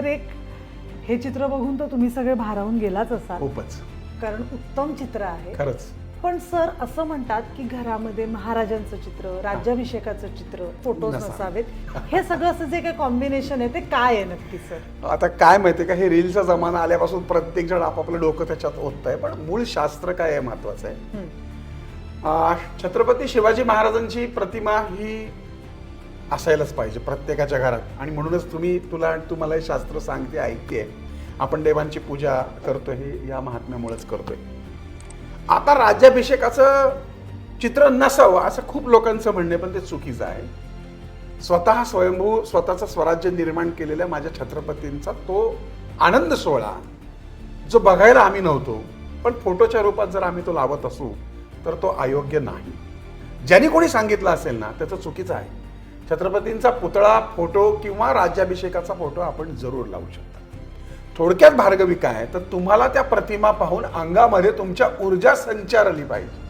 Sir एक हे चित्र बघून तर तुम्ही सगळे भारावून गेलाच असाल. खूपच. कारण उत्तम चित्र आहे. खरंच. पण सर असं म्हणतात की घरामध्ये महाराजांचं चित्र राज्याभिषेकाचं चित्र फोटोज. नसावेत. हे सगळं असं जे काही कॉम्बिनेशन आहे ते काय आहे नक्की सर? आता काय माहितीये का? हे रीलचा जमाना आल्यापासून प्रत्येक जण आपापलं डोकं त्याच्यात ओतत आहे पण मूळ शास्त्र काय आहे महत्वाचं आहे? छत्रपती शिवाजी महाराजांची प्रतिमा ही असायलाच पाहिजे प्रत्येकाच्या घरात. आणि म्हणूनच तुम्ही तुला तू मला हे शास्त्र सांगते ऐकते. आपण देवांची पूजा करतो हे या महात्म्यामुळेच करतोय. आता राज्याभिषेकाचं चित्र नसावं असं खूप लोकांचं म्हणणे पण ते चुकीचं आहे. स्वतः स्वयंभू स्वतःचं स्वराज्य निर्माण केलेल्या माझ्या छत्रपतींचा तो आनंद सोहळा जो बघायला आम्ही नव्हतो पण फोटोच्या रूपात जर आम्ही तो लावत असू तर तो अयोग्य नाही. ज्यांनी कोणी सांगितलं असेल ना त्याचं चुकीचं आहे. छत्रपतींचा पुतळा फोटो किंवा राज्याभिषेकाचा फोटो आपण जरूर लावू शकता. थोडक्यात भार्गवी काय तर तुम्हाला त्या प्रतिमा पाहून अंगामध्ये तुमच्या ऊर्जा संचारली पाहिजे.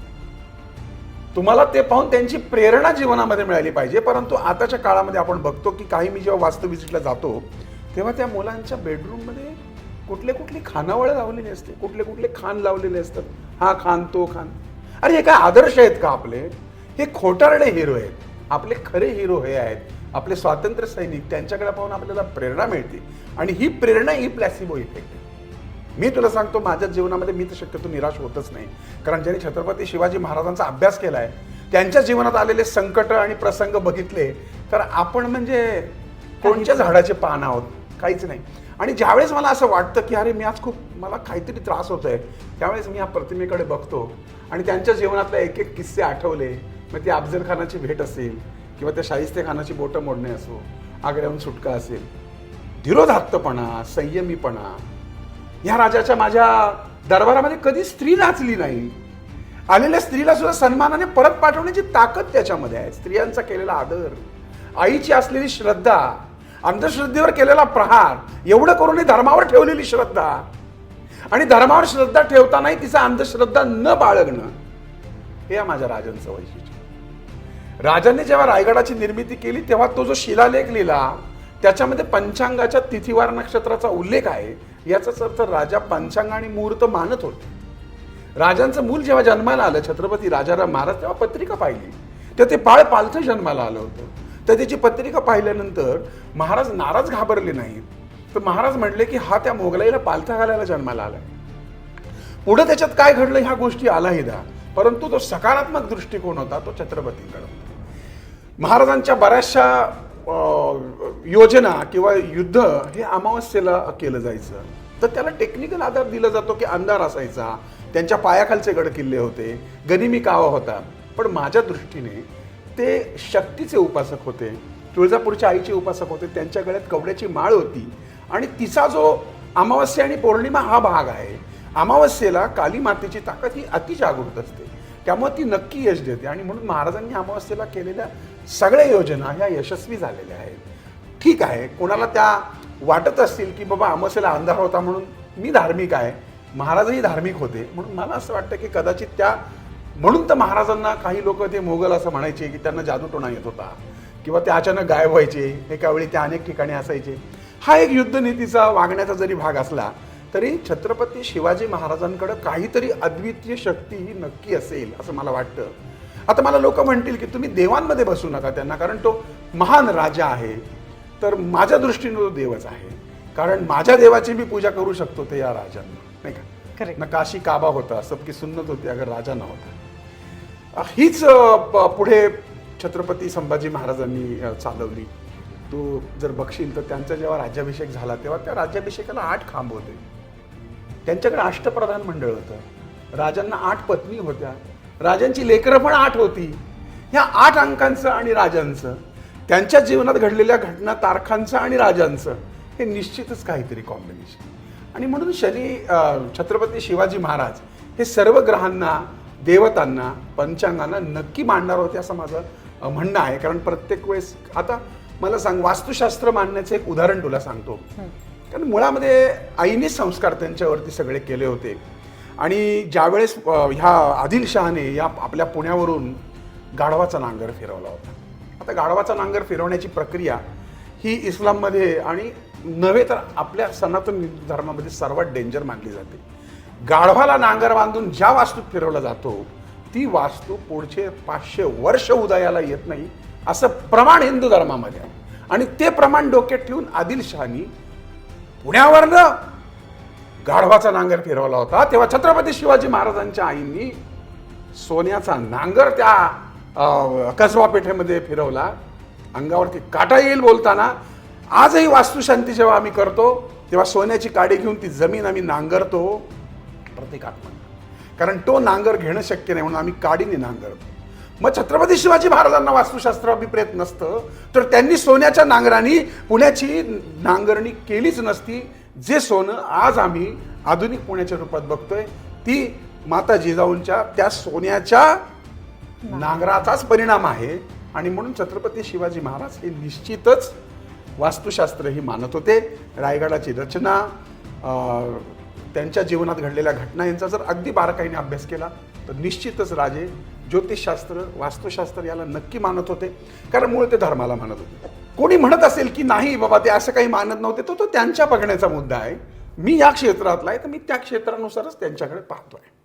तुम्हाला ते पाहून त्यांची प्रेरणा जीवनामध्ये मिळाली पाहिजे. परंतु आताच्या काळामध्ये आपण बघतो की काही मी जेव्हा वास्तू विजिटला जातो तेव्हा त्या मुलांच्या बेडरूममध्ये कुठले कुठली खानावळ लावलेली असते. कुठले कुठले खान लावलेले असतात. हा खान तो खान. अरे हे काय आदर्श आहेत का आपले? हे खोटारडे हिरो आहेत. आपले खरे हिरो हे आहेत. आपले स्वातंत्र्य सैनिक त्यांच्याकडे पाहून आपल्याला प्रेरणा मिळते. आणि ही प्रेरणा ही प्लॅसिबो इफेक्ट आहे. मी तुला सांगतो माझ्या जीवनामध्ये मी तर शक्यतो निराश होतच नाही. कारण ज्यांनी छत्रपती शिवाजी महाराजांचा अभ्यास केलाय त्यांच्या जीवनात आलेले संकट आणि प्रसंग बघितले तर आपण म्हणजे कोणत्या झाडाचे पान आहोत? काहीच नाही. आणि ज्यावेळेस मला असं वाटतं की अरे मी आज खूप मला काहीतरी त्रास होत आहे त्यावेळेस मी या प्रतिमेकडे बघतो आणि त्यांच्या जीवनातले एक एक किस्से आठवले. मग ती अफजल खानाची भेट असेल किंवा त्या शाहिस्ते खानाची बोटं मोडणे असो आग्र्याहून सुटका असेल धीरोधात्तपणा संयमीपणा ह्या राजाच्या माझ्या दरबारामध्ये कधी स्त्री नाचली नाही. आलेल्या स्त्रीला सुद्धा सन्मानाने परत पाठवण्याची ताकद त्याच्यामध्ये आहे. स्त्रियांचा केलेला आदर आईची असलेली श्रद्धा अंधश्रद्धेवर केलेला प्रहार एवढं करून धर्मावर ठेवलेली श्रद्धा. आणि धर्मावर श्रद्धा ठेवतानाही तिचा अंधश्रद्धा न बाळगणं हे या माझ्या राजांचं वैशिष्ट्य. राजांनी जेव्हा रायगडाची निर्मिती केली तेव्हा तो जो शिलालेख लिहिला त्याच्यामध्ये पंचांगाच्या तिथीवार नक्षत्राचा उल्लेख आहे. याचाच अर्थ राजा पंचांग आणि मुहूर्त मानत होते. राजांचं मूल जेव्हा जन्माला आलं छत्रपती राजाराम महाराज तेव्हा पत्रिका पाहिली. तर ते बाळ पालथं जन्माला आलं होतं. तर त्याची पत्रिका पाहिल्यानंतर महाराज नाराज घाबरले नाहीत. तर महाराज म्हटले की हा त्या मोगलाईला पालथा घालायला जन्माला आलाय. पुढे त्याच्यात काय घडलं ह्या गोष्टी आलाही द्या. परंतु तो सकारात्मक दृष्टिकोन होता तो छत्रपतींकडे होता. महाराजांच्या बऱ्याचशा योजना किंवा युद्ध हे अमावस्येला केलं जायचं. तर त्याला टेक्निकल आधार दिला जातो की अंधार असायचा. त्यांच्या पायाखालचे गड किल्ले होते. गनिमी कावा होता. पण माझ्या दृष्टीने ते शक्तीचे उपासक होते. तुळजापूरच्या आईचे उपासक होते. त्यांच्या गळ्यात कवड्याची माळ होती. आणि तिचा जो अमावस्या आणि पौर्णिमा हा भाग आहे अमावस्येला काली मातेची ताकद ही अतिजागृत असते. त्यामुळे ती नक्की यश देते. आणि म्हणून महाराजांनी अमावस्येला केलेल्या सगळ्या योजना ह्या यशस्वी झालेल्या आहेत. ठीक आहे कोणाला त्या वाटत असतील की बाबा अमावस्येला अंधार होता म्हणून मी धार्मिक आहे महाराजही धार्मिक होते म्हणून मला असं वाटतं की कदाचित त्या म्हणून तर महाराजांना काही लोक ते मोगल असं म्हणायचे की त्यांना जादूटोणा येत होता किंवा ते अचानक गायब व्हायचे एका वेळी ते अनेक ठिकाणी असायचे. हा एक युद्धनीतीचा वागण्याचा जरी भाग असला तरी छत्रपती शिवाजी महाराजांकडे काहीतरी अद्वितीय शक्ती ही नक्की असेल असं मला वाटतं. आता मला लोक म्हणतील की तुम्ही देवांमध्ये बसू नका त्यांना कारण तो महान राजा आहे. तर माझ्या दृष्टीने तो देवच आहे. कारण माझ्या देवाची मी पूजा करू शकतो ते या राजांना नाही का? Correct. न काशी काबा होता सबकी सुन्नत होती अगर राजा नव्हता हीच अ, प- पुढे छत्रपती संभाजी महाराजांनी चालवली. तू जर बघशील तर त्यांचा जेव्हा राज्याभिषेक झाला तेव्हा त्या राज्याभिषेकाला आठ खांब होते. त्यांच्याकडे अष्टप्रधान मंडळ होतं. राजांना आठ पत्नी होत्या. राजांची लेकरं पण आठ होती. ह्या आठ अंकांचं आणि राजांचं त्यांच्या जीवनात घडलेल्या घटना तारखांचं आणि राजांचं हे निश्चितच काहीतरी कॉम्बिनेशन आणि म्हणून शनी छत्रपती शिवाजी महाराज हे सर्व ग्रहांना देवतांना पंचांगांना नक्की मांडणार होते असं माझं म्हणणं आहे. कारण प्रत्येक वेळेस आता मला सांग वास्तुशास्त्र मांडण्याचं एक उदाहरण तुला सांगतो. कारण मुळामध्ये आईने संस्कार त्यांच्यावरती सगळे केले होते. आणि ज्यावेळेस ह्या आदिलशहाने या आपल्या पुण्यावरून गाढवाचा नांगर फिरवला होता. आता गाढवाचा नांगर फिरवण्याची प्रक्रिया ही इस्लाममध्ये आणि नव्हे तर आपल्या सनातन धर्मामध्ये सर्वात डेंजर मानली जाते. गाढवाला नांगर बांधून ज्या वास्तूत फिरवला जातो ती वास्तू पुढचे पाचशे वर्ष उदयाला येत नाही असं प्रमाण हिंदू धर्मामध्ये आहे. आणि ते प्रमाण डोक्यात ठेवून आदिलशहानी पुण्यावरनं गाढवाचा नांगर फिरवला होता. तेव्हा छत्रपती शिवाजी महाराजांच्या आईंनी सोन्याचा नांगर त्या अं, कसबा पेठेमध्ये फिरवला. अंगावरती काटा येईल बोलताना. आजही वास्तुशांती जेव्हा आम्ही करतो तेव्हा सोन्याची काडी घेऊन ती जमीन आम्ही नांगरतो. प्रतिकात्मक कारण तो नांगर घेणं शक्य नाही म्हणून आम्ही काडीने नांगरतो. मग छत्रपती शिवाजी महाराजांना वास्तुशास्त्र अभिप्रेत नसतं तर त्यांनी सोन्याच्या नांगरानी पुण्याची नांगरणी केलीच नसती. जे सोनं आज आम्ही आधुनिक पुण्याच्या रूपात बघतोय ती माता जिजाऊंच्या त्या सोन्याच्या नांगराचाच परिणाम आहे. आणि म्हणून छत्रपती शिवाजी महाराज हे निश्चितच वास्तुशास्त्र ही मानत होते. रायगडाची रचना त्यांच्या जीवनात घडलेल्या घटना यांचा जर अगदी बारकाईने अभ्यास केला तर निश्चितच राजे ज्योतिषशास्त्र वास्तुशास्त्र याला नक्की मानत होते. कारण मूळ ते धर्माला मानत होते. कोणी म्हणत असेल की नाही बाबा ते असं काही मानत नव्हते तो तो त्यांच्या बघण्याचा मुद्दा आहे. मी या क्षेत्रातला आहे तर मी त्या क्षेत्रानुसारच त्यांच्याकडे पाहतो आहे